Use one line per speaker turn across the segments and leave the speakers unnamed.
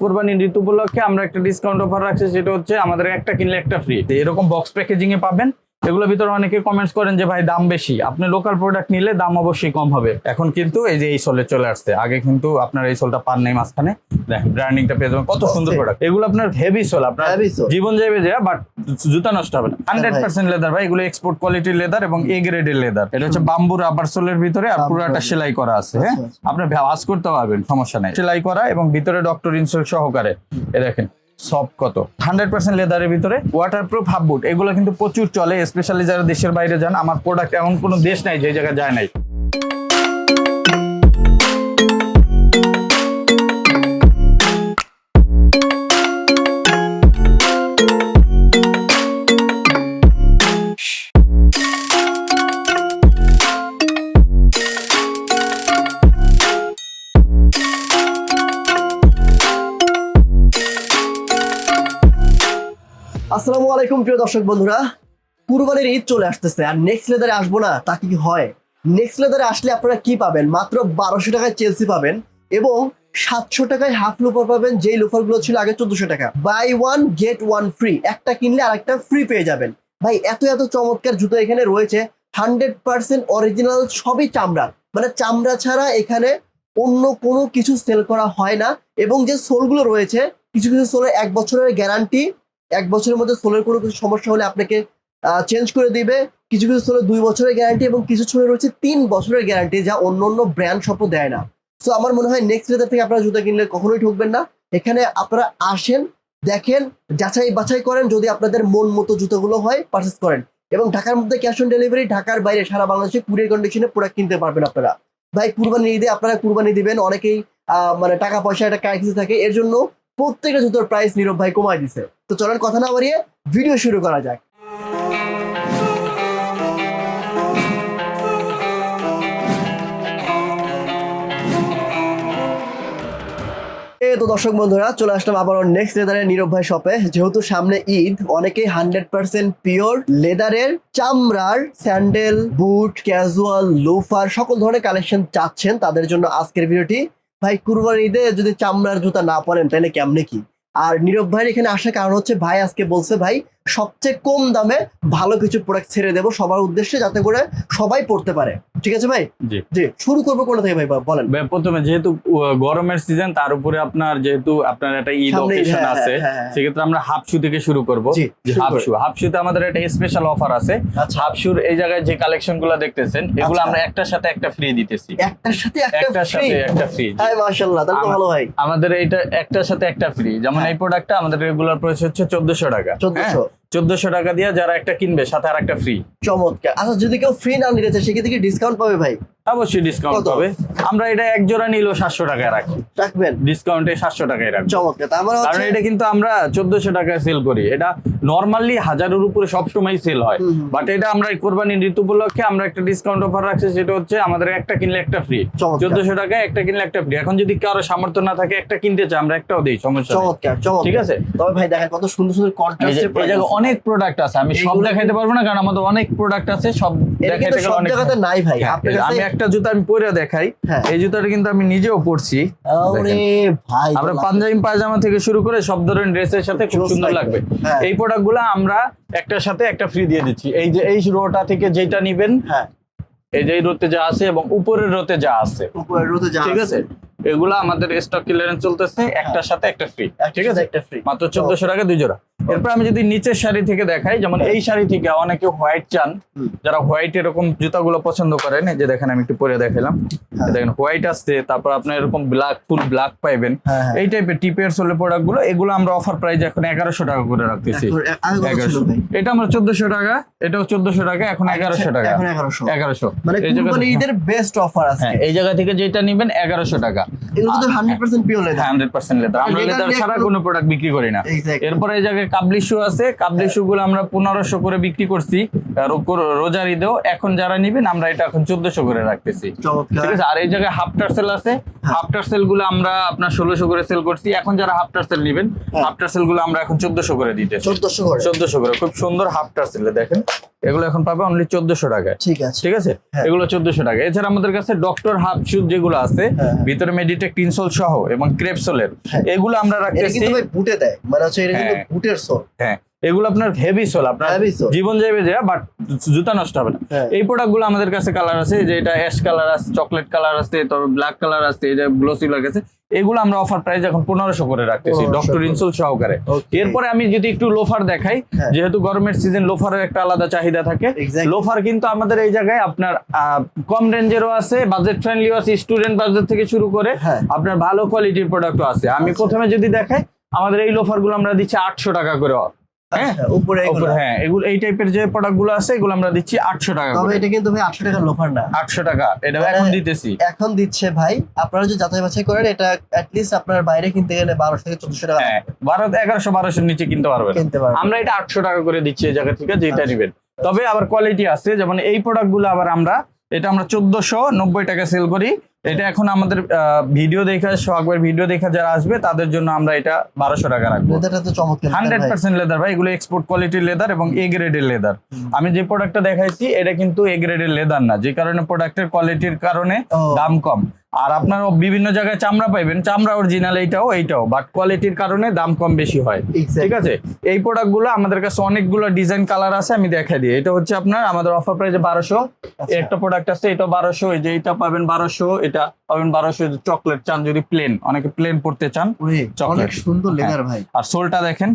কোরবানির ঋতু উপলক্ষে আমরা একটা ডিসকাউন্ট অফার রাখছি, সেটা হচ্ছে আমাদের একটা কিনলে একটা ফ্রি এরকম বক্স প্যাকেজিং এ পাবেন। এগুলোর ভিতরে অনেকে কমেন্টস করেন যে ভাই দাম বেশি। আপনি লোকাল প্রোডাক্ট নিলে দাম অবশ্যই কম হবে। এখন কিন্তু এই যে এই সোলে চলে আসছে। আগে কিন্তু আপনার এই সোলটা পান নাই মাঝখানে। দেখেন ব্র্যান্ডিংটা পেয়ে যাবেন। কত সুন্দর প্রোডাক্ট এগুলো আপনার হেভি সোল আপনার জীবন যাবে যে বাট জুতা নষ্ট হবে না। হান্ড্রেড পার্সেন্ট লেদার ভাই। এগুলো এক্সপোর্ট কোয়ালিটির লেদার এবং এ গ্রেডের লেদার এটা হচ্ছে বাম্বু রাবার সোলের ভিতরে আর পুরোটা সেলাই করা আছে হ্যাঁ?
আচ্ছা, আচ্ছা।
আপনি ভাস করতে পারবেন সমস্যা নাই। সেলাই করা এবং ভিতরে ডক্টর ইনসোল সহকারে। এ দেখেন সব কত? হান্ড্রেড পার্সেন্ট লেদারের ভিতরে ওয়াটার প্রুফ হাফ বুট এগুলো কিন্তু প্রচুর চলে স্পেশালি যারা দেশের বাইরে যান, আমার প্রোডাক্ট এমন কোনো দেশ নাই যে জায়গায় যায় নাই।
প্রিয় দর্শক বন্ধুরা কুরবানির ঈদ চলে আসতেছে আর নেক্সট লেদারে আসব না, তা কি হয়? নেক্সট লেদারে আসলে আপনারা কি পাবেন? মাত্র বারোশো টাকায় চেলসি পাবেন এবং সাতশো টাকায় হাফ লোফার পাবেন, যেই লোফারগুলো ছিল আগে চোদ্দশো টাকা। Buy one get one free একটা কিনলে আরেকটা ফ্রি পেয়ে যাবেন। ভাই, এত এত চমৎকার জুতো এখানে রয়েছে। হান্ড্রেড পার্সেন্ট অরিজিনাল সবই চামড়া। মানে চামড়া ছাড়া এখানে অন্য কোনো কিছু সেল করা হয় না এবং যে সোলগুলো রয়েছে, কিছু কিছু সোলের এক বছরের গ্যারান্টি এক বছরের মধ্যে সোলের কোনো কিছু সমস্যা হলে আপনাকে চেঞ্জ করে দিবে। কিছু কিছু সোলের দুই বছরের গ্যারান্টি এবং কিছু সোলের রয়েছে তিন বছরের গ্যারান্টি যা অন্য অন্য ব্র্যান্ড শপও দেয় না। তো আমার মনে হয় নেক্সট লেদার থেকে আপনারা জুতো কিনলে কখনোই ঠকবেন না। এখানে আপনারা আসেন, দেখেন, যাচাই বাছাই করেন, যদি আপনাদের মন মতো জুতোগুলো হয় পারচেস করেন। এবং ঢাকার মধ্যে ক্যাশ অন ডেলিভারি ঢাকার বাইরে সারা বাংলাদেশে কুরিয়ার কন্ডিশনে প্রোডাক্ট কিনতে পারবেন আপনারা। ভাই, কুরবানি ঈদে আপনারা কুরবানি দিবেন, অনেকেই মানে টাকা পয়সা, একটা ক্রাইসিস থাকে। এর জন্য প্রত্যেকটা জুতোর প্রাইস নীরব ভাই কমায় দিছে। তো চলার কথা না বাড়িয়ে ভিডিও শুরু করা যাক। তো দর্শক বন্ধুরা, চলে আসলাম আবার নেক্সট লেদারের নীরব ভাই শপে যেহেতু সামনে ঈদ, অনেকেই হান্ড্রেড পার্সেন্ট পিওর লেদারের চামড়ার স্যান্ডেল, বুট ক্যাজুয়াল লোফার সকল ধরনের কালেকশন চাচ্ছেন। তাদের জন্য আজকের ভিডিওটি ভাই কুরবানি ঈদে যদি চামড়ার জুতা না পরেন, তাহলে কেমনে কি? আর নীরব ভাইয়ের এখানে আসার কারণ হচ্ছে ভাই আজকে বলছে ভাই সবচেয়ে কম দামে ভালো কিছু প্রোডাক্ট ছেড়ে দেবো সবার উদ্দেশ্যে যাতে করে সবাই পড়তে পারে। ঠিক আছে ভাই?
জি।
জি শুরু করব কোথা থেকে ভাই? বলেন।
প্রথমে যেহেতু গরমের সিজন তার উপরে আপনার যেহেতু আপনার একটা ঈদ অকেশন
হ্যাঁ,
আছে
হ্যাঁ, হ্যাঁ।
সেক্ষেত্রে আমরা হাফ শু থেকে শুরু করব।
জি, শুরু
হাফ
করুন।
শু হাফ শুতে আমাদের একটা স্পেশাল অফার আছে।
আচ্ছা।
হাফ শুর এই জায়গায় যে কালেকশনগুলো দেখতেছেন এগুলো
আচ্ছা।
আমরা একটার সাথে একটা ফ্রি দিতেছি।
একটার সাথে একটা ফ্রি
সাথে একটা ফ্রি
হাই মাশাআল্লাহ তাহলে তো ভালো ভাই।
আমাদের এইটা একটার সাথে একটা ফ্রি যেমন
হ্যাঁ।
এই প্রোডাক্টটা আমাদের রেগুলার প্রাইস হচ্ছে চোদ্দশো টাকা।
চোদ্দশো।
চোদ্দশো টাকা দিয়ে যারা একটা কিনবে সাথে আর একটা ফ্রি
চমৎকার। আচ্ছা যদি কেউ ফ্রি না নিতে চায় সেক্ষেত্রে কি ডিসকাউন্ট পাবে ভাই?
অবশ্যই ডিসকাউন্ট? পাবে। আমরা এটা এক জোড়া নিলেও সাতশো টাকায় রাখি।
রাখবেন?
ডিসকাউন্টে সাতশো টাকায় রাখবেন
চমৎকার। তারপরে
কারণ এটা কিন্তু আমরা চোদ্দশো টাকায় সেল করি। এটা নর্মালি হাজারের উপরে সবসময় সেল হয়। বাট এটা আমরা কোরবানির ঋতু উপলক্ষে আমরা একটা ডিসকাউন্ট অফার রাখছি সেটা হচ্ছে আমাদের একটা কিনলে একটা ফ্রি চোদ্দশো টাকায় একটা কিনলে একটা ফ্রি এখন যদি কারও সামর্থ্য না থাকে একটা কিনতে চায় আমরা একটাও দিই সমস্যা ঠিক আছে?
তবে ভাই দেখেন কত সুন্দর সুন্দর কন্ট্রাস্টের
অনেক প্রোডাক্ট আছে। আমি সব দেখাইতে পারব না কারণ আমাদের অনেক প্রোডাক্ট আছে সব দেখাইতে গেলে অনেক
জায়গাতে নাই ভাই।
হ্যাঁ, আমি একটা জুতা আমি পরে দেখাই।
হ্যাঁ।
এই জুতাটা কিন্তু আমি নিজেও পরছি।
ওরে ভাই
আমরা পাঞ্জাবি পায়জামা থেকে শুরু করে সব ধরনের ড্রেসের সাথে খুব সুন্দর
লাগবে।
লাগবে। এই প্রোডাক্টগুলো আমরা একটার সাথে একটা ফ্রি দিয়ে দিচ্ছি। এই যে এই রোটা থেকে যেটা নিবেন
হ্যাঁ।
এই যে রোতে যা আছে এবং উপরের রোতে যা আছে।
উপরের রোতে যা
ঠিক আছে? এগুলো আমাদের স্টক ক্লিয়ারেন্স চলতেছে একটার সাথে একটা ফ্রি ঠিক আছে?
একটা ফ্রি
মাত্র চোদ্দশো টাকা দুই জোড়া। এরপর আমি যদি নিচের শাড়ি থেকে দেখাই যেমন এই শাড়ি থেকে অনেকে হোয়াইট চান। যারা হোয়াইট এরকম জুতাগুলো পছন্দ করেন যে দেখেন আমি একটু পরে দেখালাম
হ্যাঁ।
দেখেন হোয়াইট আসছে তারপর আপনার এরকম ব্ল্যাক ফুল ব্ল্যাক পাইবেন।
হ্যাঁ হ্যাঁ।
এই টাইপের টিপের সোলে প্রোডাক্টগুলো এগুলো আমরা অফার প্রাইস এখন এগারোশো টাকা করে রাখতেছি। এগারোশো এটা আমরা চোদ্দশো টাকা এটাও চোদ্দশো টাকা এখন এগারোশো টাকা।
এগারোশো।
এগারোশো।
মানে
এই জায়গা
কুরবানি বেস্ট অফার আছে
এই জায়গা থেকে যেটা নিবেন এগারোশো টাকা।
এগুলো তো hundred percent pure leather
hundred percent leather আমরা লেদার ছাড়া
কোনো-
কোনো প্রোডাক্ট বিক্রি করি না। এরপরে এই জায়গায় কাবলি শু আছে। কাবলি শু গুলো আমরা পনেরোশো করে বিক্রি করছি। রোজার ঈদেও। এখন যারা নিবেন আমরা এটা এখন চোদ্দশো করে রাখতেছি। ঠিক আছে? আর এই জায়গায় হাফ টার্সেল আছে। হাফ টার্সেলগুলো আমরা আপনার করে সেল করছি। এখন যারা হাফ টার্সেল নিবেন
হ্যাঁ।
হাফ টার্সেলগুলো আমরা এখন চোদ্দশো করে দিতেছি।
চোদ্দশো করে।
করে। খুব সুন্দর হাফ টার্সেল দেখেন। এগুলো এখন পাবে অনলি চোদ্দশো টাকায়।
ঠিক আছে।
ঠিক আছে?
হ্যাঁ।
এগুলো চোদ্দশো টাকা এছাড়া আমাদের কাছে ডক্টর হাফ শুজ যেগুলো আছে
হ্যাঁ।
ভিতরে মেডিটেক ইনসোল সহ এবং ক্রেপসোলের
হ্যাঁ।
এগুলো আমরা রাখতেছি
কিন্তু ভাই বুটে দেয় মানে হচ্ছে এটা কিন্তু
হ্যাঁ।
বুটের সোল
হ্যাঁ এগুলো আপনার হেভি সোল আপনার জীবন যাবে যে বাট জুতা নষ্ট হবে না।
হ্যাঁ।
এই প্রোডাক্টগুলো আমাদের কাছে কালার আছে যে এটা অ্যাশ কালার আছে চকলেট কালার আছে তারপর ব্ল্যাক কালার আছে এই যে গ্লোসি আছে এগুলো আমরা অফার প্রাইস এখন পনেরোশো করে রাখতেছি ডক্টর ইনসোল সহকারে। এরপরে আমি যদি একটু লোফার দেখাই
হ্যাঁ।
যেহেতু গরমের সিজন লোফারের একটা আলাদা চাহিদা থাকে। লোফার কিন্তু আমাদের এই জায়গায় আপনার কম রেঞ্জেরও আছে বাজেট ফ্রেন্ডলিও আছে স্টুডেন্ট বাজেট থেকে শুরু করে
হ্যাঁ।
আপনার ভালো কোয়ালিটির প্রোডাক্টও আছে। আমি
আচ্ছা।
প্রথমে যদি দেখাই আমাদের এই লোফারগুলো আমরা দিচ্ছি আটশো টাকা করে হ্যাঁ?
আচ্ছা, উপরে
হ্যাঁ এগুলো এই টাইপের যে আছে এগুলো আমরা দিচ্ছি আটশো টাকা
তবে এটা কিন্তু ভাই আটশো টাকার লোফার না।
আটশো টাকা। এটা
মানে-
এখন দিতেছি।
এখন দিচ্ছে ভাই আপনারা যদি যাচাই বাছাই করেন এটা অ্যাটলিস্ট আপনার বাইরে কিনতে গেলে বারোশো থেকে চোদ্দশো টাকা
হ্যাঁ বারো এগারোশো বারোশোর নিচে কিনতে পারবেন।
কিনতে পারবেন।
আমরা এটা আটশো টাকা করে দিচ্ছি এই জায়গা থেকে যেটা
আচ্ছা।
নিবেন। তবে আবার কোয়ালিটি আছে যেমন এই প্রোডাক্টগুলো আবার আমরা এটা আমরা চোদ্দশো নব্বই টাকা সেল করি। এটা এখন আমাদের ভিডিও দেখা সোহাগবের ভিডিও দেখা যারা আসবে তাদের জন্য আমরা এটা বারোশো টাকা রাখব।
লেদারটা তো চমৎকার
হান্ড্রেড। পার্সেন্ট লেদার ভাই। এগুলো এক্সপোর্ট কোয়ালিটির লেদার এবং এ গ্রেডের লেদার আমি যে প্রোডাক্টটা দেখাইছি এটা কিন্তু এ গ্রেডের লেদার না। যে কারণে প্রোডাক্টের কোয়ালিটির কারণে দাম কম। আর আপনার বিভিন্ন জায়গায় চামড়া পাইবেন। চামড়া অরিজিনাল এইটাও এইটাও। বাট কোয়ালিটির কারণে দাম কম বেশি হয়। ঠিক আছে? এই প্রোডাক্টগুলো আমাদের কাছে অনেকগুলো ডিজাইন কালার আছে আমি দেখা দিই। এটা হচ্ছে আপনার আমাদের অফার প্রাইসে বারোশো।
আচ্ছা।
একটা প্রোডাক্ট আছে এটা বারোশো। এই যে এটা পাবেন বারোশো এটা পাবেন বারোশো। চকলেট চান যদি প্লেন অনেকে প্লেন পড়তে চান.
অনেক সুন্দর
হ্যাঁ।
লেদার ভাই।
আর সোলটা দেখেন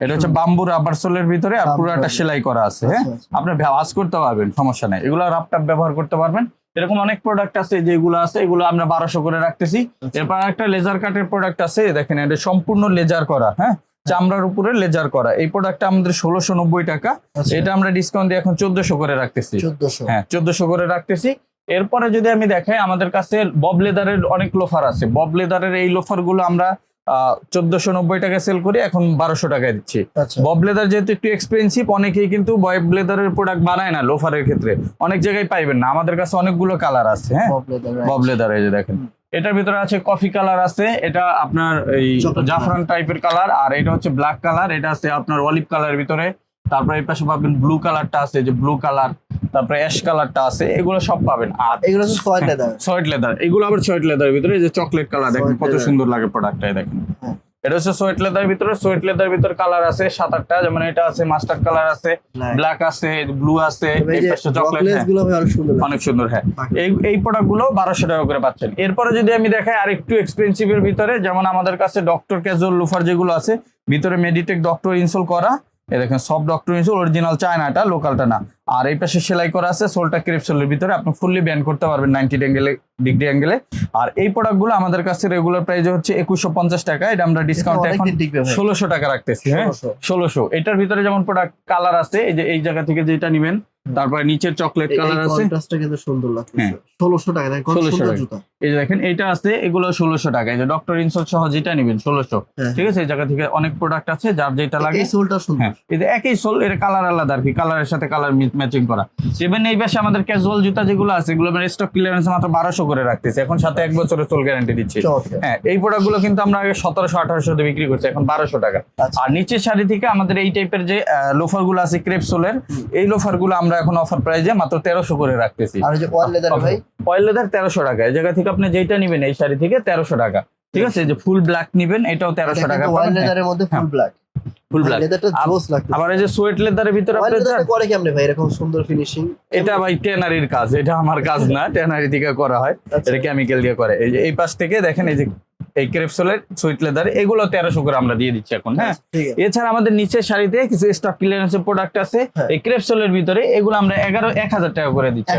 এটা হচ্ছে বাম্বু রাবার সোলের ভিতরে আর পুরোটা সেলাই করা আছে হ্যাঁ?
আচ্ছা, আচ্ছা।
আপনি ভাজ করতে পারবেন সমস্যা নেই। এগুলো রাপটাপ ব্যবহার করতে পারবেন। এরকম অনেক প্রোডাক্ট আছে যেগুলো আছে এগুলো আমরা বারোশো করে রাখতেছি।
আচ্ছা।
এরপর একটা লেজার কাটের প্রোডাক্ট আছে দেখেন এটা সম্পূর্ণ লেজার করা হ্যাঁ? চামড়ার উপরে লেজার করা। এই প্রোডাক্টটা আমাদের ষোলোশো নব্বই টাকা।
আচ্ছা।
এটা আমরা ডিসকাউন্ট দিয়ে এখন চোদ্দশো করে রাখতেছি।
চোদ্দশো।
হ্যাঁ চোদ্দশো করে রাখতেছি। এরপরে যদি আমি দেখাই আমাদের কাছে বব লেদারের অনেক লোফার আছে। বব লেদারের এই লোফারগুলো আমরা চোদ্দশো নব্বই টাকা সেল করি এখন বারোশো টাকায় দিচ্ছি।
আচ্ছা।
বব লেদার যেহেতু একটু এক্সপেন্সিভ অনেকেই কিন্তু বব লেদারের প্রোডাক্ট বানায় না লোফারের ক্ষেত্রে। অনেক জায়গায় পাইবেন না। আমাদের কাছে অনেকগুলো কালার আছে হ্যাঁ? বব লেদার এই যে দেখেন। এটার ভিতরে আছে কফি কালার আছে এটা আপনার এই জাফরান টাইপের কালার আর এটা হচ্ছে ব্ল্যাক কালার এটা আছে আপনার অলিভ কালারের ভিতরে। তারপরে এই পাশে পাবেন ব্লু কালারটা আছে যে ব্লু কালার তারপরে অ্যাশ কালারটা আছে এগুলো সব পাবেন। আর
এগুলো হচ্ছে সয়েল লেদার
সোয়েট লেদার এগুলো আবার সোয়েট লেদারের ভিতরে এই যে চকলেট কালার দেখেন কত সুন্দর লাগে প্রোডাক্টটা দেখেন।
হ্যাঁ।
এটা হচ্ছে সোয়েট লেদার ভিতরে সোয়েট লেদার ভিতরে কালার আছে সাত আটটা যেমন এটা আছে মাস্টার্ড কালার আছে ব্ল্যাক আছে ব্লু আছে এই পাশে চকলেট
লাগে।
অনেক সুন্দর হ্যাঁ। এই এই প্রোডাক্টগুলো বারোশো টাকা করে পাচ্ছেন। এরপরে যদি আমি দেখাই আর একটু এক্সপেন্সিভ এর ভিতরে যেমন আমাদের কাছে ডক্টর ক্যাজুয়াল লুফার যেগুলো আছে ভিতরে মেডিটেক ডক্টর ইনসোল করা এই দেখেন সব ডক্টর ইনসোল অরিজিনাল চায়নাটা লোকালটা না। আর এই পাশে সেলাই করা আছে সোলটা ক্রিপসোলের ভিতরে আপনি ফুললি ব্যান করতে পারবেন নাইনটি অ্যাঙ্গেলে ডিগ্রি অ্যাঙ্গেলে আর এই প্রোডাক্টগুলো আমাদের কাছে রেগুলার প্রাইস হচ্ছে একুশশো পঞ্চাশ টাকা এটা আমরা ডিসকাউন্ট এখন ষোলোশো টাকা রাখতেছি হ্যাঁ? ষোলোশো। এটার ভিতরে যেমন প্রোডাক্ট কালার আছে এই যে এই জায়গা থেকে যেটা নিবেন তারপরে নিচের চকলেট কালার আছে।
কন্ট্রাস্টটা কিন্তু সুন্দর লাগতেছে।
হ্যাঁ।
ষোলোশো টাকা কত সুন্দর জুতা।
এই যে দেখেন এইটা আছে এগুলো ষোলোশো টাকা। এই যে ডক্টর ইনসোল সহ যেটা নিবেন ষোলোশো।
হ্যাঁ।
ঠিক আছে? এই জায়গা থেকে অনেক প্রোডাক্ট আছে যার যেটা লাগে।
এই সোলটা সুন্দর।
হ্যাঁ। এই যে একই সোল এর কালার আলাদা আর কি। কালারের সাথে কালার ম্যাচিং করা। ইভেন এই আমাদের ক্যাজুয়াল জুতা যেগুলো আছে এগুলো আমরা স্টক ক্লিয়ারেন্স মাত্র বারোশো করে রাখতেছি। এখন সাথে এক বছরের সোল গ্যারান্টি দিচ্ছি। হ্যাঁ এই প্রোডাক্টগুলো কিন্তু আমরা আগে সতেরোশো আঠারোশো দিয়ে বিক্রি করছি এখন বারোশো টাকা।
আচ্ছা।
আর নিচের শাড়ি থেকে আমাদের এই টাইপের যে লোফারগুলো আছে ক্রেপ সোলের এই লোফারগুলো আমরা এখন অফার প্রাইজে মাত্র তেরোশো করে রাখতেছি।
আর যে ওয়াল লেদার ভাই?
অয়েল লেদার তেরোশো টাকা। এই জায়গা থেকে আপনি যেটা নিবেন এই শাড়ি থেকে তেরোশো টাকা। ঠিক আছে? যে ফুল ব্ল্যাক নিবেন এটাও তেরোশো টাকা
ওয়াল লেদারের মধ্যে ফুল ব্ল্যাক
ফুল ব্ল্যাক
লেদারটা জোস লাগতেছে।
আবার এই যে সোয়েট লেদারের ভিতরে আপনি
করে কেমনে ভাই? এরকম সুন্দর ফিনিশিং
এটা ভাই টেনারির কাজ। এটা আমার কাজ না। টেনারি থেকে করা হয়।
আচ্ছা।
এটা কেমিক্যাল দিয়ে করে। এই যে এই পাশ থেকে দেখেন এই যে এই ক্রেপসোলের সুইট লেদার এগুলো তেরোশো করে আমরা দিয়ে দিচ্ছি এখন হ্যাঁ? এছাড়া আমাদের নিচের শাড়িতে কিছু স্টক ক্লিয়ারেন্সের প্রোডাক্ট আছে।
হ্যাঁ।
এই ক্রেপসোলের ভিতরে এগুলো আমরা এগারো এক হাজার টাকা করে দিচ্ছি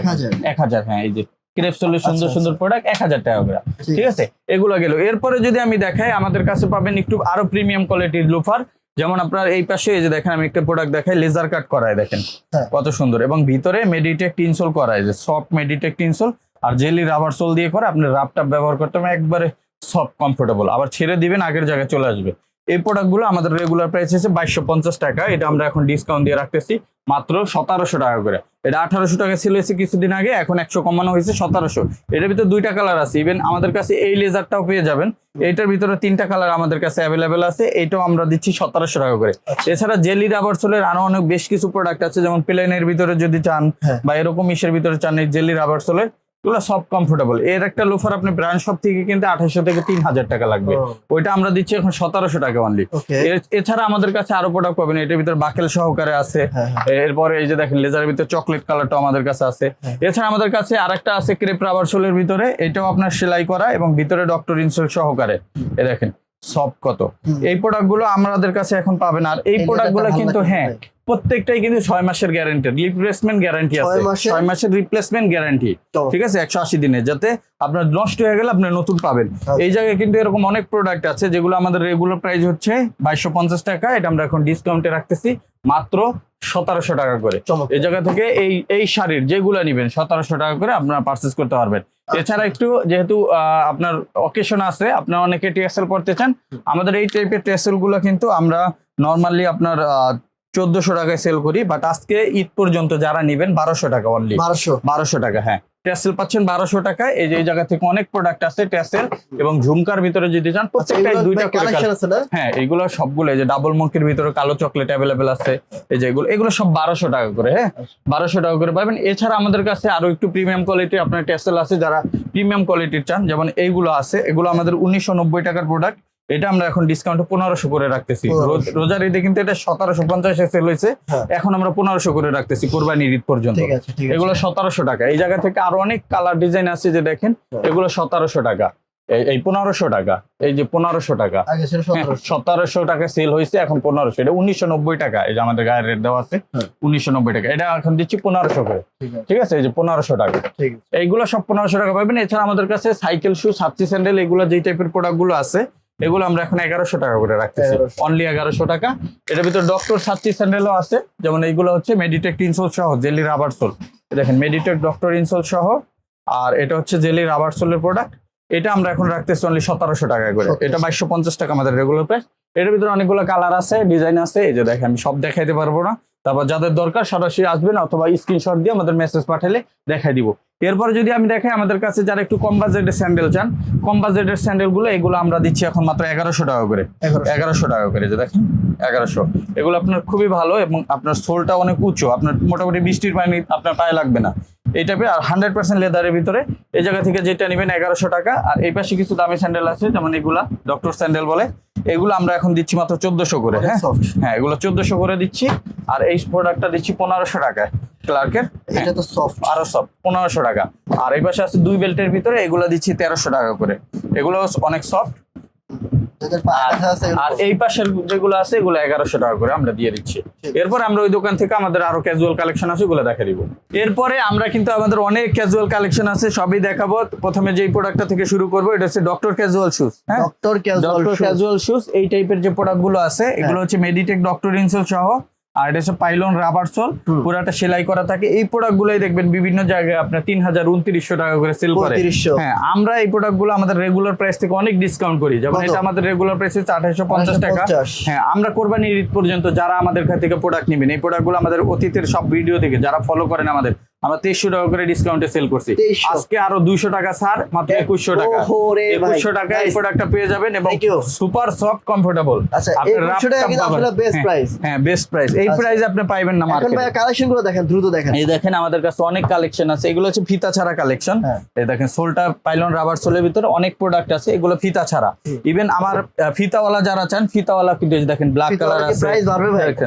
এক হাজার?
হ্যাঁ এই যে ক্রেপসোলের সুন্দর
আচ্ছা,
সুন্দর প্রোডাক্ট এক হাজার টাকা করে।
ঠিক
আছে। এগুলো গেল। এরপরে যদি আমি দেখাই আমাদের কাছে পাবেন একটু আরও প্রিমিয়াম কোয়ালিটির লুফার যেমন আপনার এই পাশে এই যে দেখেন আমি একটা প্রোডাক্ট দেখাই লেজার কাট করায় দেখেন।
হ্যাঁ।
কত সুন্দর। এবং ভিতরে মেডিটেক ইনসোল করায় যে সফট মেডিটেক ইনসোল আর জেলি রাবার সোল দিয়ে করে আপনি রাবটাপ ব্যবহার করতে হবে একবারে সফট কমফোর্টেবল আবার ছেড়ে দিবেন আগের জায়গায় চলে আসবে। এই প্রোডাক্টগুলো আমাদের রেগুলার প্রাইস হচ্ছে বাইশশো পঞ্চাশ টাকা। এটা আমরা এখন ডিসকাউন্ট দিয়ে রাখতেছি মাত্র সতেরোশো টাকা করে। এটা আঠারোশো টাকা ছিল হয়েছে কিছুদিন আগে এখন একশো কমানো হয়েছে সতেরোশো। এটার ভিতরে দুইটা কালার আছে। ইভেন আমাদের কাছে এই লেজারটাও পেয়ে যাবেন। এইটার ভিতরে তিনটা কালার আমাদের কাছে অ্যাভেলেবেল আছে। এটাও আমরা দিচ্ছি সতেরোশো টাকা করে। এছাড়া জেলি রাবার সোলের আরও অনেক বেশ কিছু প্রোডাক্ট আছে। যেমন প্লেনের ভিতরে যদি চান
হ্যাঁ।
বা এরকম ইসের ভিতরে চান এই জেলি রাবার সোলের এগুলো সব কমফোর্টেবল এর একটা লোফার আপনি ব্র্যান্ড শপ থেকে কিনতে আঠাশশো থেকে তিন হাজার টাকা লাগবে। ওইটা আমরা দিচ্ছি এখন সতেরোশো টাকা অনলি এছাড়া আমাদের কাছে আরও প্রোডাক্ট পাবেন এটার ভিতরে বাকেল সহকারে আছে।
হ্যাঁ হ্যাঁ।
এরপরে এই যে দেখেন লেজারের ভিতরে চকলেট কালারটা আমাদের কাছে আছে।
হ্যাঁ।
এছাড়া আমাদের কাছে আরেকটা আছে ক্রেপ রাবার সোলের ভিতরে এটাও আপনার সেলাই করা এবং ভিতরে ডক্টর ইনসোল সহকারে। এ দেখেন সব কত। এই প্রোডাক্টগুলো আমাদের কাছে এখন পাবেন। আর এই
এই প্রোডাক্টগুলো
কিন্তু হ্যাঁ প্রত্যেকটাই কিন্তু ছয় মাসের গ্যারান্টি রিপ্লেসমেন্ট গ্যারান্টি আছে। ছয় মাসের রিপ্লেসমেন্ট গ্যারান্টি ঠিক আছে? একশো আশি দিনে যাতে আপনার নষ্ট হয়ে গেলে আপনি নতুন পাবেন।
আচ্ছা।
এই জায়গায় কিন্তু এরকম অনেক প্রোডাক্ট আছে যেগুলো আমাদের রেগুলার প্রাইস হচ্ছে বাইশশো পঞ্চাশ টাকা। এটা আমরা এখন ডিসকাউন্টে রাখতেছি মাত্র সতেরোশো টাকা করে। এই জায়গা থেকে এই এই শাড়ির যেগুলো নিবেন সতেরোশো টাকা করে আপনারা পারচেস করতে পারবেন। এছাড়া একটু যেহেতু আপনার অকেশন আছে আপনার অনেকে টিএসএল করতে চান আমাদের এই টাইপের টিএসএলগুলো কিন্তু আমরা নর্মালি আপনার চোদ্দশো টাকায় সেল করি বাট আজকে ঈদ পর্যন্ত যারা নেবেন বারোশো টাকা অনলি
বারোশো।
বারোশো টাকা হ্যাঁ। টেসেল পাচ্ছেন বারোশো টাকায় এই যে এই জায়গা থেকে অনেক প্রোডাক্ট আছে টেসেল এবং ঝুমকার ভিতরে যদি চান
আচ্ছা
প্রত্যেকটাই দুইটা করে হ্যাঁ এগুলো সবগুলো এই যে ডাবল মঙ্কির ভিতরে কালো চকলেট অ্যাভেলেবেল আছে এই যে এগুলো এগুলো সব বারোশো টাকা করে হ্যাঁ। বারোশো টাকা করে পাবেন। এছাড়া আমাদের কাছে আরও একটু প্রিমিয়াম কোয়ালিটির আপনার টেসেল আছে যারা প্রিমিয়াম কোয়ালিটির চান যেমন এইগুলো আছে এগুলো আমাদের উনিশশো নব্বই টাকার প্রোডাক্ট এটা আমরা এখন ডিসকাউন্টে পনেরোশো করে রাখতেছি। রোজার ঈদে কিন্তু এটা সতেরোশো পঞ্চাশে সেল হয়েছে।
হ্যাঁ।
এখন আমরা পনেরোশো করে রাখতেছি কোরবানির ঈদ পর্যন্ত। এগুলো সতেরোশো টাকা। এই জায়গা থেকে আরও অনেক কালার ডিজাইন আছে যে দেখেন
হ্যাঁ।
এগুলো সতেরোশো টাকা। এই- পনেরোশো টাকা। এই যে পনেরোশো টাকা।
আগে সতেরোশো।
টাকা সেল হয়েছে এখন পনেরোশো। এটা উনিশশো নব্বই টাকা। এই যে আমাদের গায়ের রেট দেওয়া আছে
হ্যাঁ।
উনিশশো নব্বই টাকা। এটা এখন দিচ্ছি পনেরোশো করে।
ঠিক আছে।
এই যে পনেরোশো টাকা। এইগুলো সব পনেরোশো টাকা পাবেন। এছাড়া আমাদের কাছে সাইকেল শু সাপচি স্যান্ডেল এগুলো যেই টাইপের প্রোডাক্টগুলো আছে এগুলো আমরা এখন এগারোশো টাকা করে রাখতেছি।
1100
অনলি এগারোশো টাকা। এটার ভিতরে ডক্টর সাপচি স্যান্ডেলও আছে। যেমন এইগুলো হচ্ছে মেডিটেক ইনসোল সহ জেলি রাবার সোল দেখেন মেডিটেক ডক্টর ইনসোল সহ। আর এটা হচ্ছে জেলি রাবার সোলের প্রোডাক্ট এটা আমরা এখন রাখতেছি অনলি সতেরোশো টাকা করে। এটা বাইশশো পঞ্চাশ টাকা আমাদের রেগুলার প্রাইস এটার ভিতরে অনেকগুলো কালার আছে ডিজাইন আছে। এই যে দেখেন আমি সব দেখাইতে পারব না। তারপর যাদের দরকার সরাসরি আসবেন অথবা স্ক্রিনশট দিয়ে আমাদের মেসেজ পাঠালে দেখাই দিব। এরপর যদি আমি দেখাই আমাদের কাছে যারা একটু কম বাজেটের স্যান্ডেল চান কম বাজেটের স্যান্ডেলগুলো এগুলো আমরা দিচ্ছি এখন মাত্র এগারোশো টাকা করে।
এগারোশো।
এগারোশো টাকা করে যে দেখেন এগারোশো। এগুলো আপনার খুবই ভালো এবং আপনার সোলটা অনেক উঁচু। আপনার মোটামুটি বৃষ্টির পানি আপনার পায়ে লাগবে না। এই টাইপের আর হান্ড্রেড পার্সেন্ট লেদারের ভিতরে এই জায়গা থেকে যেটা নেবেন এগারোশো টাকা। আর এই পাশে কিছু দামি স্যান্ডেল আছে যেমন এগুলা ডক্টর স্যান্ডেল বলে। এগুলো আমরা এখন দিচ্ছি মাত্র চোদ্দশো করে হ্যাঁ?
সফট
হ্যাঁ এগুলো চোদ্দশো করে দিচ্ছি। আর এই প্রোডাক্টটা দিচ্ছি পনেরোশো টাকায় ক্লার্কের
এটা তো সফট
আরও সব পনেরোশো টাকা। আর এই পাশে আছে দুই বেল্টের ভিতরে এগুলো দিচ্ছি তেরোশো টাকা করে। এগুলো অনেক সফট আর- এই পাশের যেগুলো আছে এগুলো এগারোশো টাকা করে আমরা দিয়ে দিচ্ছি। এরপর আমরা ওই দোকান থেকে আমাদের আরও ক্যাজুয়াল কালেকশন আছে ওগুলো দেখা দিব। এরপরে আমরা কিন্তু আমাদের অনেক ক্যাজুয়াল কালেকশন আছে সবই দেখাবো। প্রথমে যেই প্রোডাক্টটা থেকে শুরু করব এটা হচ্ছে ডক্টর ক্যাজুয়াল শুজ হ্যাঁ?
ডক্টর ক্যাজুয়াল
শুজ এই টাইপের যে প্রোডাক্টগুলো আছে এগুলো হচ্ছে মেডিটেক ডক্টর ইনসেল সহ। আর এটা হচ্ছে পাইলন রাবার সোল। পুরাটা সেলাই করা থাকে। এই প্রোডাক্ট গুলোই দেখবেন বিভিন্ন জায়গায় আপনার তিন হাজার উনত্রিশশো টাকা করে সেল করে। হ্যাঁ আমরা এই প্রোডাক্টগুলো আমাদের রেগুলার প্রাইস থেকে অনেক ডিসকাউন্ট করি। যেমন এটা আমাদের রেগুলার প্রাইস হচ্ছে আঠাশশো পঞ্চাশ টাকা। হ্যাঁ আমরা কোরবানির ঈদ পর্যন্ত যারা আমাদের কাছ থেকে প্রোডাক্ট নেবেন এই প্রোডাক্টগুলো আমাদের অতীতের সব ভিডিও থেকে যারা ফলো করেন আমাদের আমরা তেইশশো টাকা করে ডিসকাউন্টে সেল করছি। আজকে আরও দুইশো টাকা ছাড় মাত্র একুশশো টাকা। একুশশো টাকা এই প্রোডাক্টটা পেয়ে যাবেন এবং সুপার সফট কমফোর্টেবল
আচ্ছা আসলে বেস্ট
হ্যাঁ বেস্ট প্রাইস এই
আচ্ছা।
প্রাইস আপনি পাইবেন না মার্কেটে
কালেকশনগুলো দেখেন দ্রুত দেখেন।
এই দেখেন আমাদের কাছে অনেক কালেকশন আছে। এগুলো হচ্ছে ফিতা ছাড়া কালেকশন
হ্যাঁ।
এই দেখেন সোলটা পাইলন রাবার সোলের ভিতরে অনেক প্রোডাক্ট আছে। এগুলো ফিতা ছাড়া। ইভেন আমার ফিতাওয়ালা যারা চান ফিতাওয়ালা কিন্তু দেখেন ব্ল্যাক কালার আছে।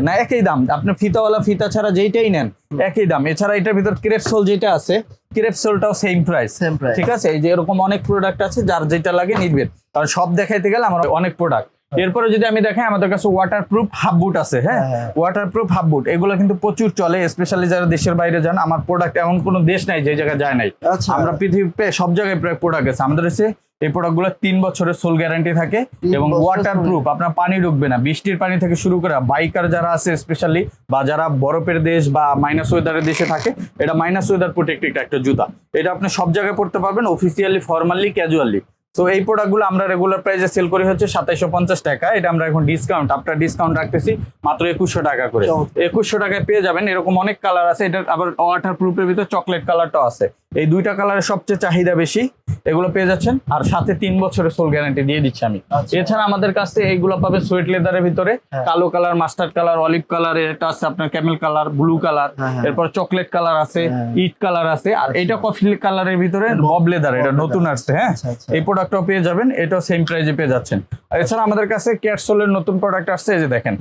না একই দাম। আপনি ফিতাওয়ালা ফিতা ছাড়া যেইটাই নেন একই দাম। এছাড়া এটার ভিতর ক্রেপ সোল যেটা আছে ক্রেপসোলটাও সেম প্রাইস
সেম প্রাইস
ঠিক আছে? এই যে এরকম অনেক প্রোডাক্ট আছে যার যেটা লাগে নিবেন। কারণ সব দেখাইতে গেলে আমার অনেক প্রোডাক্ট এরপরে যদি আমি দেখাই আমাদের কাছে ওয়াটার প্রুফ হাফ বুট আছে হ্যাঁ?
হ্যাঁ।
ওয়াটার প্রুফ হাফ বুট এগুলো কিন্তু প্রচুর চলে স্পেশালি যারা দেশের বাইরে যান। আমার প্রোডাক্ট এমন কোনো দেশ নাই যে জায়গায় যায় নাই।
আচ্ছা।
আমরা পৃথিবীতে সব জায়গায় প্রায় প্রোডাক্ট আছে। আমাদের হচ্ছে এই প্রোডাক্টগুলো তিন বছরের সোল গ্যারান্টি থাকে এবং ওয়াটার প্রুফ আপনার পানি ঢুকবে না। বৃষ্টির পানি থেকে শুরু করে বাইকার যারা আছে স্পেশালি বা যারা বরফের দেশ বা মাইনাস ওয়েদারের দেশে থাকে এটা মাইনাস ওয়েদার প্রোটেক্টেড একটা জুতা। এটা আপনি সব জায়গায় পড়তে পারবেন অফিসিয়ালি ফর্মালি ক্যাজুয়ালি তো এই প্রোডাক্টগুলো আমরা রেগুলার প্রাইসে সেল করি হচ্ছে সাতাইশো পঞ্চাশ টাকা। এটা আমরা এখন ডিসকাউন্ট আপনার ডিসকাউন্ট রাখতেছি মাত্র একুশশো টাকা করে। একুশশো টাকায় পেয়ে যাবেন এরকম অনেক কালার আছে। এটা আবার ওয়াটার প্রুফের ভিতরে চকলেট কালারটাও আছে। এই দুইটা কালারের সবচেয়ে চাহিদা বেশি এগুলো পেয়ে যাচ্ছেন আর সাথে তিন বছরের সোল গ্যারান্টি দিয়ে দিচ্ছি আমি
আচ্ছা।
এছাড়া আমাদের কাছে এইগুলো পাবে সোয়েট লেদারের ভিতরে
হ্যাঁ।
কালো colour mustard colour olive colour এটা আছে আপনার ক্যামেল কালার ব্লু কালার
হ্যাঁ, হ্যাঁ।
এরপর চকলেট কালার আছে। ইট কালার আছে আর এটা কফি কালারের ভিতরে বব লেদার এটা নতুন আসছে হ্যাঁ
আচ্ছা, আচ্ছা।
এই প্রোডাক্টটাও পেয়ে যাবেন এটাও সেম প্রাইজে পেয়ে যাচ্ছেন আর এছাড়া আমাদের কাছে ক্যাটসোলের নতুন প্রোডাক্ট আসছে এই যে দেখেন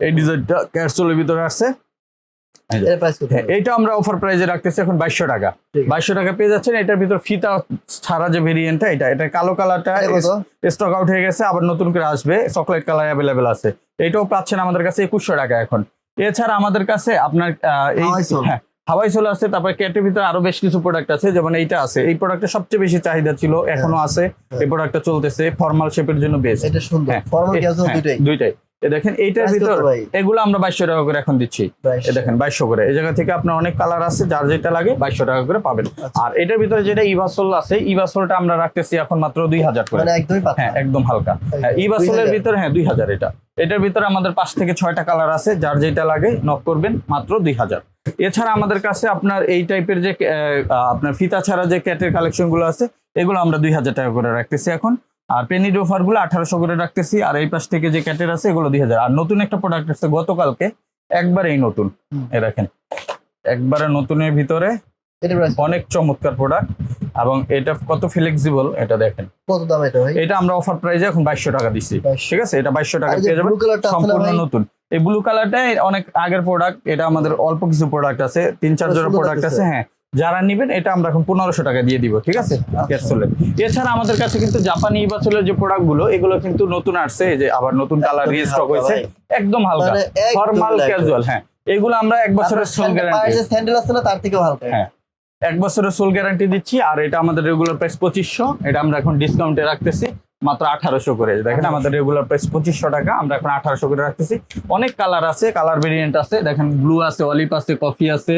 এই ডিজাইনটা ক্যাটসোলের ভিতরে আসছে
কত
হ্যাঁ, এইটা আমরা অফার প্রাইজে রাখতেছি এখন বাইশশো টাকা। বাইশশো টাকা পেয়ে যাচ্ছেন এটার ভিতর ফিতা ছাড়া যে ভেরিয়েন্টটা এটা এটা কালো কালারটা
এটা?
স্টক আউট হয়ে গেছে আবার নতুন করে আসবে চকলেট কালার অ্যাভেলেবেল আছে। এটাও পাচ্ছেন আমাদের কাছে একুশশো টাকা এখন। এছাড়া আমাদের কাছে আপনার এই হ্যাঁ হাওয়াই সোল আছে তারপর ক্যাটের ভিতরে আরও বেশ কিছু প্রোডাক্ট আছে যেমন এইটা আছে। এই প্রোডাক্টটা সবচেয়ে বেশি চাহিদা ছিল এখনও আছে। এই প্রোডাক্টটা চলতেছে ফর্মাল শেপের জন্য বেস্ট
এটা সুন্দর।
হ্যাঁ,
ফর্মাল ক্যাজুয়াল
হ্যাঁ,
দুইটাই।
দেখেন এইটার ভিতর এগুলো আমরা বাইশশো টাকা করে এখন দিচ্ছি। এ দেখেন বাইশশো করে। এই জায়গা থেকে আপনার অনেক কালার আছে যার যেটা লাগে বাইশশো টাকা করে পাবেন।
আচ্ছা।
আর এটার ভিতরে যেটা ইভাসোল আছে ইভাসোলটা আমরা রাখতেছি এখন মাত্র দুই হাজার করে।
মানে একদমই পাতলা।
হ্যাঁ একদম হালকা। হ্যাঁ ইভাসোলের ভিতরে হ্যাঁ দুই হাজার এটা। এটার ভিতরে আমাদের পাঁচ থেকে ছয়টা কালার আছে যার যেটা লাগে নক করবেন মাত্র দুই হাজার। এছাড়া আমাদের কাছে আপনার এই টাইপের যে আপনার ফিতা ছাড়া যে ক্যাটের কালেকশনগুলো আছে এগুলো আমরা দুই হাজার টাকা করে রাখতেছি এখন। আর পেনি ডোফারগুলো আঠারোশো করে রাখতেছি আর এই পাশ থেকে যে ক্যাটের আছে এগুলো দুই হাজার। আর নতুন একটা প্রোডাক্ট আছে গতকালকে একবারেই নতুন। এ দেখেন একবারে নতুনের ভিতরে অনেক চমৎকার প্রোডাক্ট এবং এটা কত ফ্লেক্সিবল এটা দেখেন।
কত দাম এটা ভাই?
এটা আমরা অফার প্রাইজে এখন বাইশশো টাকা দিচ্ছি ঠিক আছে? এটা বাইশশো টাকা পেয়ে যাবেন সম্পূর্ণ নতুন। এই ব্লু কালারটা অনেক আগের প্রোডাক্ট এটা আমাদের অল্প কিছু প্রোডাক্ট আছে তিন চার জোড়া প্রোডাক্ট আছে হ্যাঁ। যারা নিবেন এটা আমরা এখন পনেরোশো টাকা দিয়ে দিব ঠিক আছে?
আচ্ছা।
ক্যাপসুলের এছাড়া আমাদের কাছে কিন্তু জাপানি ইবাসুলের যে প্রোডাক্টগুলো এগুলো কিন্তু নতুন আসছে যে আবার নতুন কালার রিস্টক হয়েছে একদম হালকা।
মানে
ফর্মাল ক্যাজুয়াল হ্যাঁ। এগুলো আমরা এক বছরের সোল গ্যারান্টি
যে স্যান্ডেল আছে না তার থেকেও হালকা।
হ্যাঁ। এক বছরের সোল গ্যারান্টি দিচ্ছি আর এটা আমাদের রেগুলার প্রাইস পঁচিশশো এটা আমরা এখন ডিসকাউন্টে রাখতেছি। মাত্র আঠারোশো করে। দেখেন আমাদের রেগুলার প্রাইস পঁচিশশো টাকা, আমরা এখন আঠারোশো করে রাখতেছি। অনেক কালার আছে কালার ভেরিয়েন্ট আছে। দেখেন ব্লু আছে অলিভ আছে কফি আছে।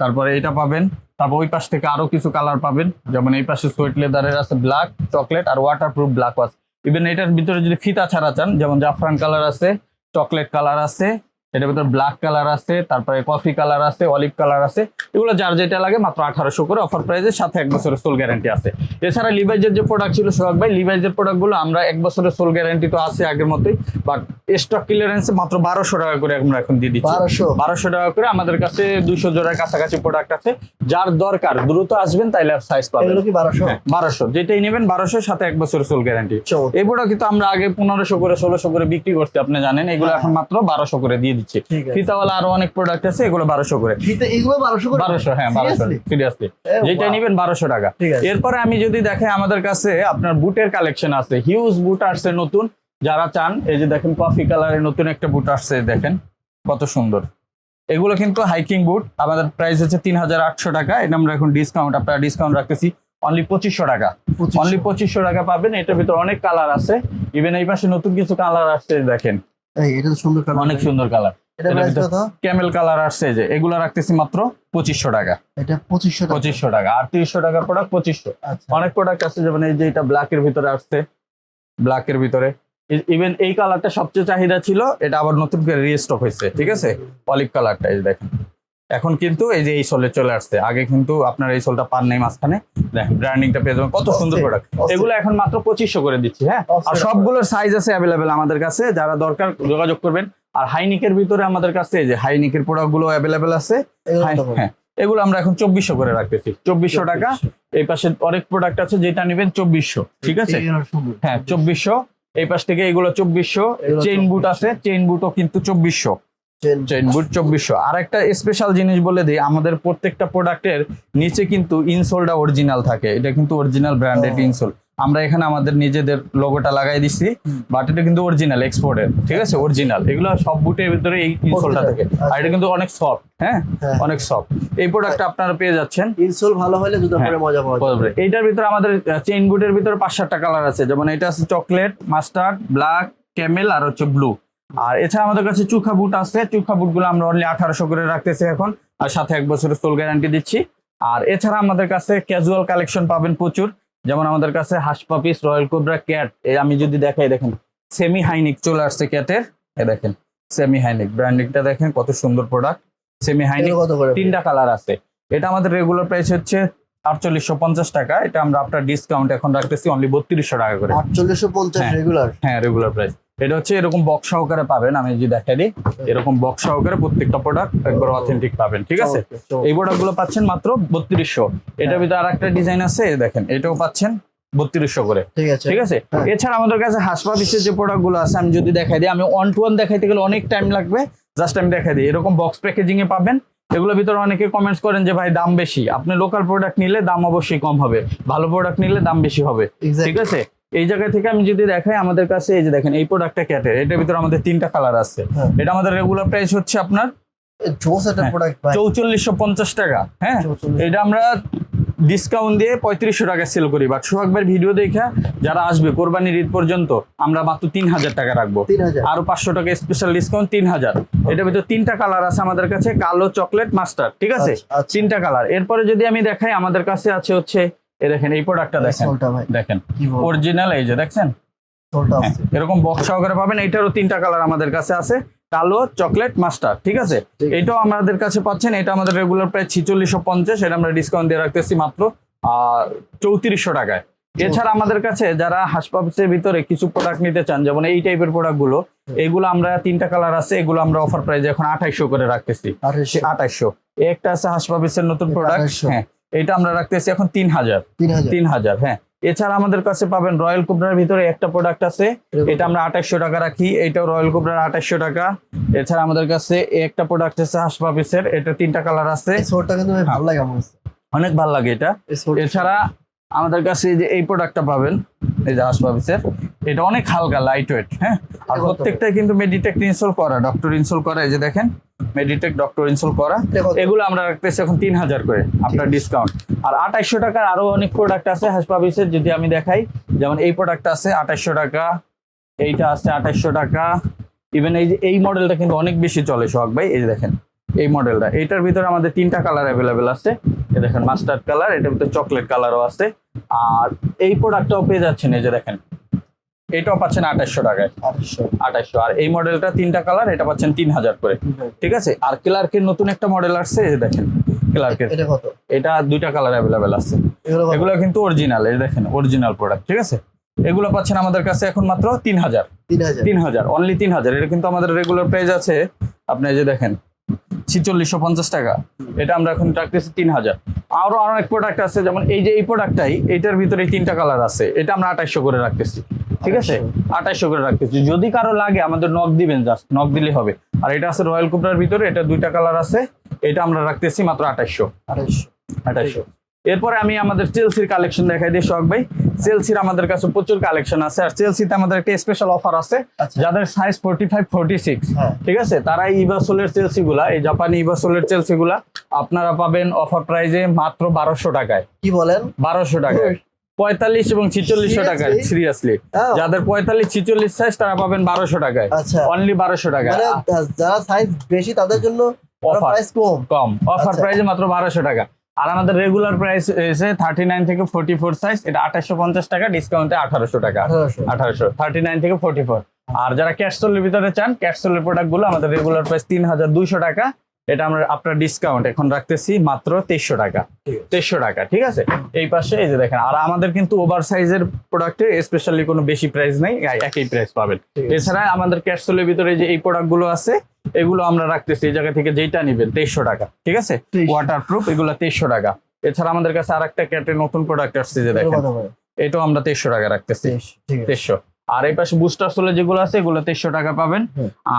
তারপরে এটা পাবেন। তারপর ওই পাশ থেকে আরও কিছু কালার পাবেন। যেমন এই পাশে সোয়েট লেদারের আছে ব্ল্যাক চকলেট আর ওয়াটার প্রুফ ব্ল্যাক আছে ইভেন এটার ভিতরে যদি ফিতা ছাড়া চান, যেমন জাফরান কালার আছে চকলেট কালার আছে এটার ভিতরে ব্ল্যাক কালার আছে তারপরে কফি কালার আছে অলিভ কালার আছে। এগুলো যার যেটা লাগে মাত্র আঠারোশো করে অফার প্রাইসের সাথে এক বছরের সোল গ্যারান্টি আছে। এছাড়া লিভাইজের যে প্রোডাক্ট ছিল সোহাগ ভাই লিভাইজের প্রোডাক্টগুলো আমরা এক বছরের সোল গ্যারান্টি তো আছে আগের মতোই বাট স্টক ক্লিয়ারেন্সে মাত্র বারোশো টাকা করে আমরা এখন দিয়ে দিচ্ছি।
বারোশো?
বারোশো টাকা করে আমাদের কাছে দুইশো জোড়ার কাছাকাছি প্রোডাক্ট আছে। যার দরকার দ্রুত আসবেন তাইলে সাইজ পাবেন।
কি বারোশো?
বারোশো। যেটাই নেবেন বারোশো সাথে এক বছরের সোল গ্যারান্টি এই প্রোডাক্ট কিন্তু আমরা আগে পনেরোশো করে ষোলোশো করে বিক্রি করছি আপনি জানেন। এগুলো এখন মাত্র বারোশো করে দিয়ে দিচ্ছি। ফিতাওয়ালা আরও অনেক প্রোডাক্ট আছে এগুলো বারোশো করে।
এগুলো বারোশো করে?
বারোশো হ্যাঁ বারোশো। সিরিয়াসলি যেটা. নিবেন বারোশো টাকা। এরপরে আমি যদি দেখে আমাদের কাছে আপনার বুটের কালেকশন আছে হিউজ বুট আসছে নতুন যারা চান এই যে দেখেন কফি কালারের নতুন একটা বুট আসছে দেখেন কত সুন্দর। এগুলো কিন্তু হাইকিং বুট আমাদের প্রাইস হচ্ছে তিন হাজার আটশো টাকা এটা আমরা এখন ডিসকাউন্ট আপনারা ডিসকাউন্ট রাখতেছি অনলি পঁচিশশো টাকা। অনলি পঁচিশশো টাকা পাবেন এটার ভিতরে অনেক কালার আছে। ইভেন এই পাশে নতুন কিছু কালার আসছে দেখেন।
এটা তো সুন্দর কালার
অনেক সুন্দর কালার
এটা
এটার
প্রাইস কত?
ক্যামেল কালার আসছে যে এগুলো রাখতেছি মাত্র টাকা।
এটা টাকা।
আর টাকার প্রোডাক্ট
আচ্ছা।
অনেক প্রোডাক্ট আছে যেমন এই যে এটা ব্ল্যাকের ভিতরে আসছে ভিতরে। ইভেন এই কালারটা সবচেয়ে চাহিদা ছিল এটা আবার নতুন করে রিস্টক হয়েছে ঠিক আছে? অলিভ কালারটা এই দেখেন। এখন কিন্তু এই যে এই সোলে চলে আসছে। আগে কিন্তু আপনার এই সোলটা পান নাই মাঝখানে। দেখেন ব্র্যান্ডিংটা পেয়ে যাবেন। কত সুন্দর প্রোডাক্ট এগুলো এখন মাত্র পঁচিশশো করে দিচ্ছি হ্যাঁ? আর। সবগুলোর সাইজ আছে অ্যাভেলেবেল আমাদের কাছে। যারা দরকার যোগাযোগ করবেন। আর হাইনিকের ভিতরে আমাদের কাছে এই যে হাইনিকের প্রোডাক্টগুলো অ্যাভেলেবেল আছে? হ্যাঁ এগুলো আমরা এখন চব্বিশশো করে রাখতেছি। চব্বিশশো টাকা। এই পাশে অনেক প্রোডাক্ট আছে যেটা নেবেন চব্বিশশো ঠিক আছে? হ্যাঁ চব্বিশশো। এই পাশ থেকে এগুলো চব্বিশশো। চেইন বুট আছে চেইন বুটও কিন্তু চব্বিশশো।
চেন।
চেইন বুট চব্বিশশো। আর একটা স্পেশাল জিনিস বলে দিই আমাদের প্রত্যেকটা প্রোডাক্টের নিচে কিন্তু ইনসোলটা অরিজিনাল থাকে। এটা কিন্তু অরিজিনাল ব্র্যান্ডেড ইনসোল আমরা এখানে আমাদের নিজেদের লোগোটা লাগাই দিচ্ছি বাট এটা কিন্তু অরিজিনাল এক্সপোর্টের ঠিক আছে? অরিজিনাল এগুলো সব বুটের ভিতরে এই ইনসোলটা থাকে। আর এটা কিন্তু অনেক সফট হ্যাঁ?
হ্যাঁ।
অনেক সফট এই প্রোডাক্টটা আপনারা পেয়ে যাচ্ছেন।
ইনসোল ভালো হলে জুতো
হ্যাঁ।
পরে মজা পাওয়া যাবে।
এইটার ভিতরে আমাদের চেইন বুটের ভিতরে পাঁচ সাতটা কালার আছে। যেমন এটা আছে চকলেট মাস্টার্ড ব্ল্যাক ক্যামেল আর হচ্ছে ব্লু আর এছাড়া আমাদের কাছে চুখা বুট আছে। চুখা বুটগুলো আমরা অনলি আঠারোশো করে রাখতেছি এখন আর সাথে এক বছরের সোল গ্যারান্টি দিচ্ছি। আর এছাড়া আমাদের কাছে ক্যাজুয়াল কালেকশন পাবেন প্রচুর। যেমন আমাদের কাছে হাসপাপিস রয়্যাল কোবরা ক্যাট এই আমি যদি দেখাই দেখেন সেমি হাইনিক চলে আসছে ক্যাটের এ দেখেন সেমি হাইনিক ব্র্যান্ডিংটা দেখেন কত সুন্দর প্রোডাক্ট সেমি হাইনিক তিনটা কালার আছে। এটা আমাদের রেগুলার প্রাইস হচ্ছে আটচল্লিশশো পঞ্চাশ টাকা। এটা আমরা আপনার ডিসকাউন্ট এখন রাখতেছি অনলি বত্রিশশো টাকা করে।
আটচল্লিশশো পঞ্চাশ
হ্যাঁ।
রেগুলার
হ্যাঁ রেগুলার প্রাইস এটা হচ্ছে এরকম বক্স সহকারে পাবেন আমি যদি দেখাই দিই। এরকম বক্স সহকারে প্রত্যেকটা প্রোডাক্ট একবার অথেন্টিক পাবেন ঠিক আছে? এই প্রোডাক্টগুলো পাচ্ছেন মাত্র বত্রিশশো। এটার ভিতরে আর একটা ডিজাইন আছে দেখেন এটাও পাচ্ছেন বত্রিশশো করে।
ঠিক আছে।
ঠিক আছে?
হ্যাঁ।
এছাড়া আমাদের কাছে হাসপা পিসের যে প্রোডাক্টগুলো আছে আমি যদি দেখাই দিই আমি ওয়ান টু ওয়ান দেখাইতে গেলে অনেক টাইম লাগবে জাস্ট আমি দেখাই দিই। এরকম বক্স প্যাকেজিং এ পাবেন এগুলোর ভিতরে অনেকে কমেন্টস করেন যে ভাই দাম বেশি। আপনি লোকাল প্রোডাক্ট নিলে দাম অবশ্যই কম হবে ভালো প্রোডাক্ট নিলে দাম বেশি হবে ঠিক আছে? এই জায়গা থেকে আমি যদি দেখাই আমাদের কাছে এই যে দেখেন এই প্রোডাক্টটা ক্যাটের এটার ভিতরে আমাদের তিনটা কালার আছে।
হ্যাঁ।
এটা আমাদের রেগুলার প্রাইস হচ্ছে আপনার হ্যাঁ। চৌচল্লিশশো পঞ্চাশ টাকা হ্যাঁ? এটা আমরা ডিসকাউন্ট দিয়ে পঁয়ত্রিশশো টাকা সেল করি। বাট সোহাগবার ভিডিও দেখা যারা আসবে কোরবানির ঈদ পর্যন্ত আমরা মাত্র তিন হাজার টাকা রাখব। আরও পাঁচশো টাকা স্পেশাল ডিসকাউন্ট তিন হাজার এটার ভিতরে তিনটা কালার আছে আমাদের কাছে কালো চকলেট মাস্টার ঠিক আছে?
আচ্ছা, আচ্ছা।
তিনটা কালার এরপরে যদি আমি দেখাই আমাদের কাছে আছে হচ্ছে এই দেখেন এই প্রোডাক্টটা দেখেন। দেখেন অরিজিনাল এই যে দেখছেন? হ্যাঁ, এরকম বক্স সহকারে পাবেন এটারও তিনটা কালার আমাদের কাছে আছে কালো চকলেট মাস্টার ঠিক আছে? এটাও আমাদের কাছে পাচ্ছেন এটা আমাদের রেগুলার প্রায় ছিচল্লিশশো পঞ্চাশ এটা আমরা ডিসকাউন্ট দিয়ে রাখতেছি মাত্র চৌত্রিশশো টাকায়। এছাড়া আমাদের কাছে যারা হাসপাতালের ভিতরে কিছু প্রোডাক্ট নিতে চান যেমন এই টাইপের প্রোডাক্টগুলো এগুলো আমরা তিনটা কালার আছে এগুলো আমরা অফার প্রাইজে এখন আঠাইশো করে রাখতেছি।
আঠাশশো
আঠাইশো একটা আছে হাসপাতালের নতুন প্রোডাক্ট হ্যাঁ এটা আমরা রাখতেছি এখন তিন হাজার।
তিন হাজার।
হ্যাঁ। এছাড়া আমাদের কাছে পাবেন রয়্যাল কোবরার ভিতরে একটা প্রোডাক্ট আছে। এটা আমরা আঠাশশো টাকা রাখি। এটাও রয়্যাল কোবরার আঠাশশো টাকা। এছাড়া আমাদের কাছে একটা প্রোডাক্ট আছে হাসপাপিসের এটা তিনটা কালার আছে।
ভালো লাগে
অনেক ভালো লাগে এটা। এছাড়া আমাদের কাছে এই যে এই প্রোডাক্টটা পাবেন এই যে হাসপাপিসের এটা অনেক হালকা লাইট ওয়েট হ্যাঁ? আর প্রত্যেকটাই কিন্তু মেডিটেক ইনস্টল করা ডক্টর ইনস্টল করা এই যে দেখেন মেডিটেক ডক্টর ইনস্টল করা। এগুলো আমরা রাখতেছি এখন তিন হাজার করে আপনার ডিসকাউন্ট আর আঠাইশশো টাকার আরও অনেক প্রোডাক্ট আছে হাসপাবিসের যদি আমি দেখাই যেমন এই প্রোডাক্ট আছে আঠাইশশো টাকা এইটা আছে আঠাইশশো টাকা। ইভেন এই যে এই মডেলটা কিন্তু অনেক বেশি চলে সোহাগ ভাই এই যে দেখেন। এই মডেলটা। এটার ভিতরে আমাদের তিনটা কালার অ্যাভেলেবেল আছে। এ দেখেন মাস্টার্ড কালার এটার ভিতরে চকলেট কালারও আছে। আর এই প্রোডাক্টটাও পেয়ে যাচ্ছেন এই যে দেখেন। এটাও পাচ্ছেন আঠাইশশো টাকায়।
আঠাশশো
আর এই মডেলটা তিনটা কালার এটা পাচ্ছেন তিন হাজার করে। ঠিক আছে? আর ক্লার্কের নতুন একটা মডেল আসছে এই যে দেখেন ক্লার্কের।
এটা
দুইটা কালার অ্যাভেলেবেল আছে।
এগুলো
কিন্তু অরিজিনাল এই দেখেন অরিজিনাল প্রোডাক্ট ঠিক আছে? এগুলো পাচ্ছেন আমাদের কাছে এখন মাত্র তিন হাজার।
তিন হাজার।
অনলি তিন হাজার। এটা কিন্তু আমাদের রেগুলার প্রাইস আছে। আপনি যে দেখেন ছিচল্লিশশো পঞ্চাশ টাকা। এটা আমরা এখন রাখতেছি তিন হাজার আরও অনেক প্রোডাক্ট আছে যেমন এই যে এই প্রোডাক্টটাই এইটার ভিতরে তিনটা কালার আছে। এটা আমরা আঠাইশশো করে রাখতেছি। ঠিক আছে? আঠাইশশো। করে রাখতেছি। যদি কারও লাগে আমাদের নক দিবেন জাস্ট নখ দিলে হবে। আর এটা আছে রয়্যাল কুপরার ভিতরে এটা দুইটা কালার আছে। এটা আমরা রাখতেছি মাত্র আঠাইশশো।
আঠাশশো
আঠাইশো এরপরে আমি আমাদের চেলসির কালেকশন দেখাই দিই শখ ভাই। চেলসির আমাদের কাছে প্রচুর কালেকশন আছে। আর চেলসিতে আমাদের একটা স্পেশাল অফার আছে
আচ্ছা।
যাদের size forty five forty six. ঠিক আছে? তারা ইভাসোলের চেলসি গুলা এই জাপানি ইভাসোলের চেলসি গুলা আপনারা পাবেন অফার প্রাইজে মাত্র বারোশো টাকায়।
কি বলেন?
বারোশো টাকায়। পঁয়তাল্লিশ এবং ছিচল্লিশশো টাকায় সিরিয়াসলি
হ্যাঁ।
যাদের পঁয়তাল্লিশ ছিচল্লিশ সাইজ তারা পাবেন বারোশো টাকায়।
আচ্ছা।
অনলি বারোশো টাকায়।
মানে যারা সাইজ বেশি তাদের জন্য
Offer.
প্রাইস কম।
কম। অফার
আচ্ছা।
প্রাইসে মাত্র বারোশো টাকা। আর আমাদের রেগুলার প্রাইস এসে থার্টি নাইন থেকে ফোর্টি ফোর সাইজ এটা আঠাশশো পঞ্চাশ টাকা ডিসকাউন্টে আঠারোশো টাকা।
আঠারোশো।
থার্টি নাইন থেকে ফোর্টি ফোর আর যারা ক্যাশ সোলের ভিতরে চান ক্যাশতলের প্রোডাক্টগুলো আমাদের রেগুলার প্রাইস তিন হাজার দুইশো টাকা এটা আমরা আপনার ডিসকাউন্ট এখন রাখতেছি মাত্র তেইশশো টাকা। তেইশশো টাকা ঠিক আছে? এই পাশে এই যে দেখেন আর আমাদের কিন্তু ওভার সাইজের প্রোডাক্টে স্পেশালি কোনো বেশি প্রাইস নেই একই প্রাইস পাবেন। এছাড়া আমাদের ক্যাশতলের ভিতরে যে এই প্রোডাক্টগুলো আছে এগুলো আমরা রাখতেছি এই জায়গা থেকে যেটা নিবেন তেইশশো টাকা ঠিক আছে?
2300
ওয়াটার প্রুফ এগুলো তেইশশো টাকা। এছাড়া আমাদের কাছে আর একটা ক্যাটের নতুন প্রোডাক্ট আসছে যে দেখেন এটাও আমরা তেইশশো টাকা রাখতেছি।
তেইশ,
তেইশশো। আর এই পাশে বুস্টার সোলে যেগুলো আছে এগুলো তেইশশো টাকা পাবেন।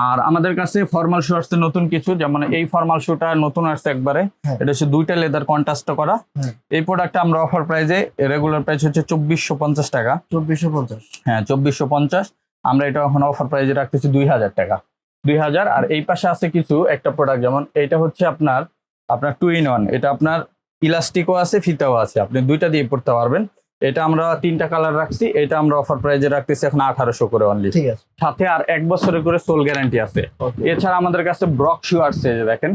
আর আমাদের কাছে ফর্মাল শু আসছে নতুন কিছু যেমন এই ফর্মাল শুটা নতুন আসছে একবারে।
হ্যাঁ।
এটা হচ্ছে দুইটা লেদার কন্ট্রাস্ট করা।
হুম।
এই প্রোডাক্টটা আমরা অফার প্রাইজে রেগুলার প্রাইস হচ্ছে চব্বিশশো পঞ্চাশ টাকা।
চব্বিশশো পঞ্চাশ।
হ্যাঁ চব্বিশশো পঞ্চাশ। আমরা এটা এখন অফার প্রাইজে রাখতেছি দুই হাজার টাকা। দুই হাজার আর এই পাশে আছে কিছু একটা প্রোডাক্ট যেমন এইটা হচ্ছে আপনার আপনার টু ইন ওয়ান এটা আপনার ইলাস্টিকও আছে ফিতাও আছে। আপনি দুইটা দিয়ে পড়তে পারবেন। এটা আমরা তিনটা কালার রাখছি এটা আমরা অফার প্রাইজে রাখতেছি এখন আঠারোশো করে অনলি
ঠিক আছে।
সাথে আর এক বছরের করে সোল গ্যারান্টি আছে। এছাড়া আমাদের কাছে ব্রক শু আসছে যে দেখেন।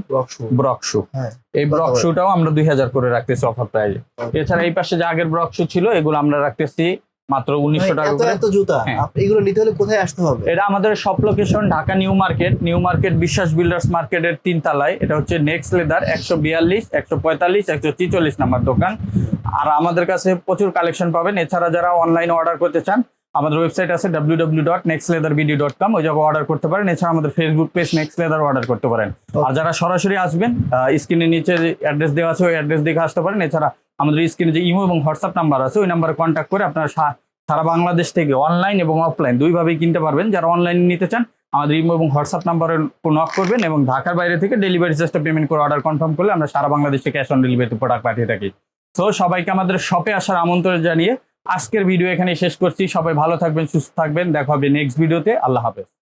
ব্রক শু
হ্যাঁ।
এই ব্রক? শুটাও আমরা দুই হাজার করে রাখতেছি অফার প্রাইজে এছাড়া এই পাশে যে আগের ব্রক শু ছিল এগুলো আমরা রাখতেছি মাত্র উনিশশো টাকা
এত জুতা?
হ্যাঁ।
এগুলো নিতে হলে কোথায় আসতে হবে?
এটা আমাদের সব location Dhaka New Market. New Market Biswas Builders মার্কেটের তিন তলায়। এটা হচ্ছে নেক্সট লেদার একশো বিয়াল্লিশ একশো পঁয়তাল্লিশ একশো ছিচল্লিশ নাম্বার দোকান। আর আমাদের কাছে প্রচুর কালেকশন পাবেন। এছাড়া যারা অনলাইনে অর্ডার করতে চান আমাদের ওয়েবসাইট আছে W W dot Next Leather BD dot com ওই জায়গায় অর্ডার করতে পারেন। এছাড়া আমাদের Facebook page Next Leather order করতে পারেন। আর যারা সরাসরি আসবেন স্ক্রিনের নিচে যে অ্যাড্রেস দেওয়া আছে ওই অ্যাড্রেস দেখে আসতে পারেন। এছাড়া আমাদের স্ক্রিনে যে ইমো এবং হোয়াটসঅ্যাপ নাম্বার আছে ওই নাম্বারে কন্ট্যাক্ট করে আপনারা সারা বাংলাদেশ থেকে অনলাইন এবং অফলাইন দুইভাবেই কিনতে পারবেন। যারা অনলাইন নিতে চান আমাদের ইমো এবং হোয়াটসঅ্যাপ নাম্বারে নক করবেন এবং ঢাকার বাইরে থেকে ডেলিভারি চার্জটা পেমেন্ট করে অর্ডার কনফার্ম করলে আমরা সারা বাংলাদেশে ক্যাশ অন ডেলিভারিতে প্রোডাক্ট পাঠিয়ে থাকি। তো সবাইকে আমাদের শপে আসার আমন্ত্রণ জানিয়ে আজকের ভিডিও এখানে শেষ করছি। সবাই ভালো থাকবেন, সুস্থ থাকবেন। দেখা হবে নেক্সট ভিডিওতে আল্লাহ হাফেজ।